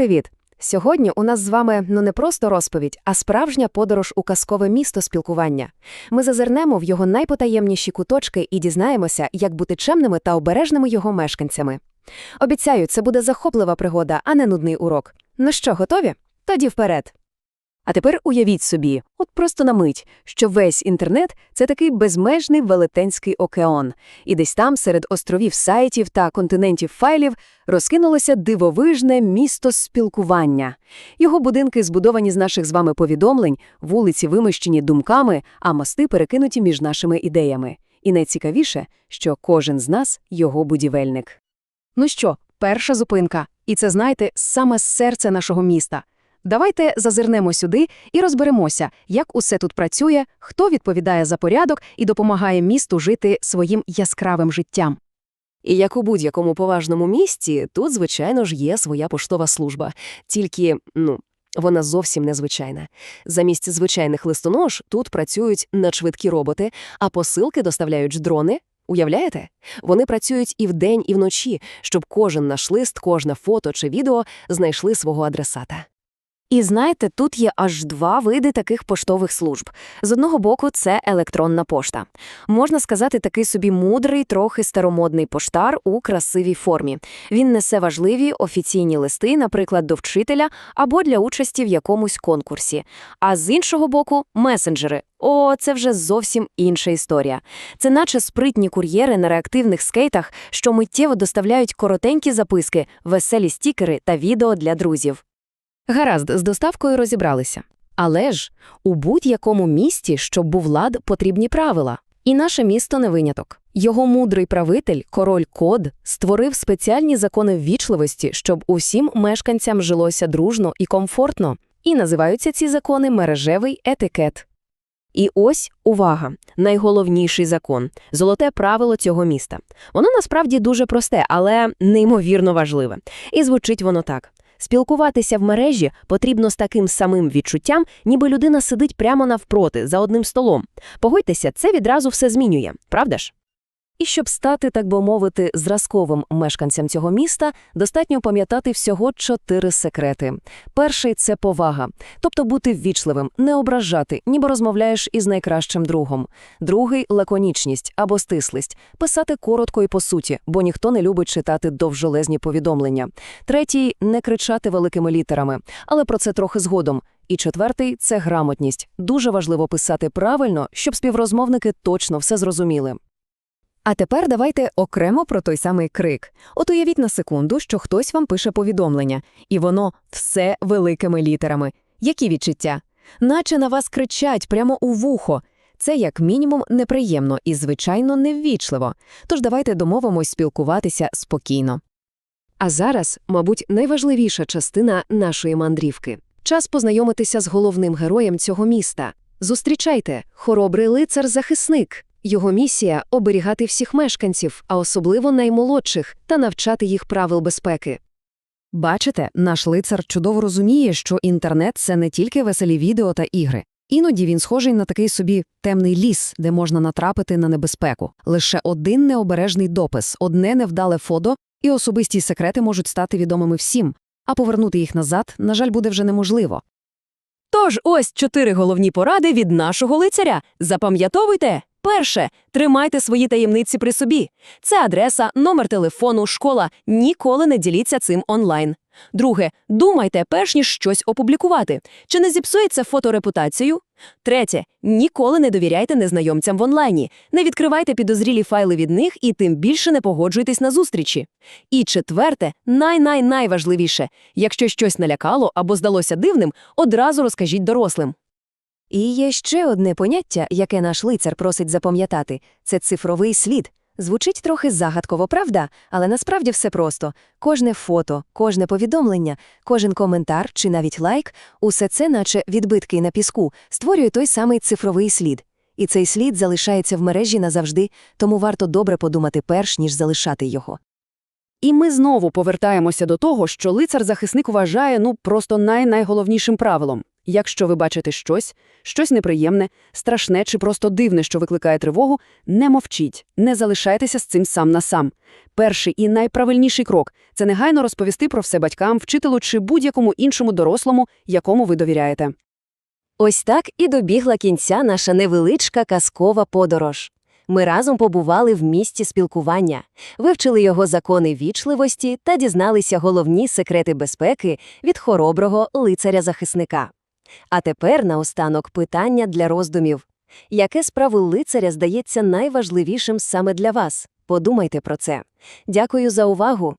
привіт! Сьогодні у нас з вами ну не просто розповідь, а справжня подорож у казкове місто спілкування. Ми зазирнемо в його найпотаємніші куточки і дізнаємося, як бути чемними та обережними його мешканцями. Обіцяю, це буде захоплива пригода, а не нудний урок. Ну що, готові? Тоді вперед. А тепер уявіть собі, от просто на мить, що весь інтернет це такий безмежний велетенський океан, і десь там, серед островів сайтів та континентів файлів, розкинулося дивовижне місто спілкування. Його будинки збудовані з наших з вами повідомлень, вулиці вимощені думками, а мости перекинуті між нашими ідеями. І найцікавіше, що кожен з нас його будівельник. Ну що, перша зупинка. І це, знаєте, саме серце нашого міста. Давайте зазирнемо сюди і розберемося, як усе тут працює, хто відповідає за порядок і допомагає місту жити своїм яскравим життям. І як у будь-якому поважному місті, тут, звичайно ж, є своя поштова служба. Тільки, ну, вона зовсім незвичайна. Замість звичайних листонож тут працюють надшвидкі роботи, а посилки доставляють дрони. Уявляєте? Вони працюють і вдень, і вночі, щоб кожен наш лист, кожне фото чи відео знайшли свого адресата. І знаєте, тут є аж два види таких поштових служб. З одного боку, це електронна пошта. Можна сказати, такий собі мудрий, трохи старомодний поштар у красивій формі. Він несе важливі офіційні листи, наприклад, до вчителя або для участі в якомусь конкурсі. А з іншого боку, месенджери. О, це вже зовсім інша історія. Це наче спритні кур'єри на реактивних скейтах, що миттєво доставляють коротенькі записки, веселі стікери та відео для друзів. Гаразд, з доставкою розібралися. Але ж у будь-якому місті, щоб був лад, потрібні правила. І наше місто не виняток. Його мудрий правитель, король Код, створив спеціальні закони ввічливості, щоб усім мешканцям жилося дружно і комфортно. І називаються ці закони мережевий етикет. І ось увага, найголовніший закон золоте правило цього міста. Воно насправді дуже просте, але неймовірно важливе. І звучить воно так. Спілкуватися в мережі потрібно з таким самим відчуттям, ніби людина сидить прямо навпроти, за одним столом. Погодьтеся, це відразу все змінює, правда ж? І щоб стати, так би мовити, зразковим мешканцям цього міста, достатньо пам'ятати всього чотири секрети. Перший це повага, тобто бути ввічливим, не ображати, ніби розмовляєш із найкращим другом. Другий лаконічність або стислість, писати коротко і по суті, бо ніхто не любить читати довжелезні повідомлення. Третій не кричати великими літерами, але про це трохи згодом. І четвертий це грамотність. Дуже важливо писати правильно, щоб співрозмовники точно все зрозуміли. А тепер давайте окремо про той самий крик. От уявіть на секунду, що хтось вам пише повідомлення, і воно все великими літерами. Які відчуття? Наче на вас кричать прямо у вухо. Це, як мінімум, неприємно і, звичайно, неввічливо. Тож давайте домовимось спілкуватися спокійно. А зараз, мабуть, найважливіша частина нашої мандрівки час познайомитися з головним героєм цього міста. Зустрічайте, хоробрий лицар-захисник. Його місія оберігати всіх мешканців, а особливо наймолодших, та навчати їх правил безпеки. Бачите, наш лицар чудово розуміє, що інтернет це не тільки веселі відео та ігри. Іноді він схожий на такий собі темний ліс, де можна натрапити на небезпеку. Лише один необережний допис, одне невдале фото, і особисті секрети можуть стати відомими всім, а повернути їх назад, на жаль, буде вже неможливо. Тож ось чотири головні поради від нашого лицаря. Запам'ятовуйте! Перше, тримайте свої таємниці при собі. Це адреса, номер телефону, школа. Ніколи не діліться цим онлайн. Друге, думайте, перш ніж щось опублікувати. Чи не зіпсується фото репутацію? Третє, ніколи не довіряйте незнайомцям в онлайні. Не відкривайте підозрілі файли від них і тим більше не погоджуйтесь на зустрічі. І четверте, най-най-найважливіше, якщо щось налякало або здалося дивним, одразу розкажіть дорослим. І є ще одне поняття, яке наш лицар просить запам'ятати це цифровий слід. Звучить трохи загадково, правда, але насправді все просто. Кожне фото, кожне повідомлення, кожен коментар чи навіть лайк усе це, наче відбитки на піску, створює той самий цифровий слід. І цей слід залишається в мережі назавжди, тому варто добре подумати перш ніж залишати його. І ми знову повертаємося до того, що лицар-захисник вважає ну просто най-найголовнішим правилом Якщо ви бачите щось, щось неприємне, страшне чи просто дивне, що викликає тривогу, не мовчіть, не залишайтеся з цим сам на сам. Перший і найправильніший крок – це негайно розповісти про все батькам, вчителю чи будь-якому іншому дорослому, якому ви довіряєте. Ось так і добігла кінця наша невеличка казкова подорож. Ми разом побували в місті спілкування, вивчили його закони вічливості та дізналися головні секрети безпеки від хороброго лицаря-захисника. А тепер наостанок питання для роздумів. Яке з правил лицаря здається найважливішим саме для вас? Подумайте про це. Дякую за увагу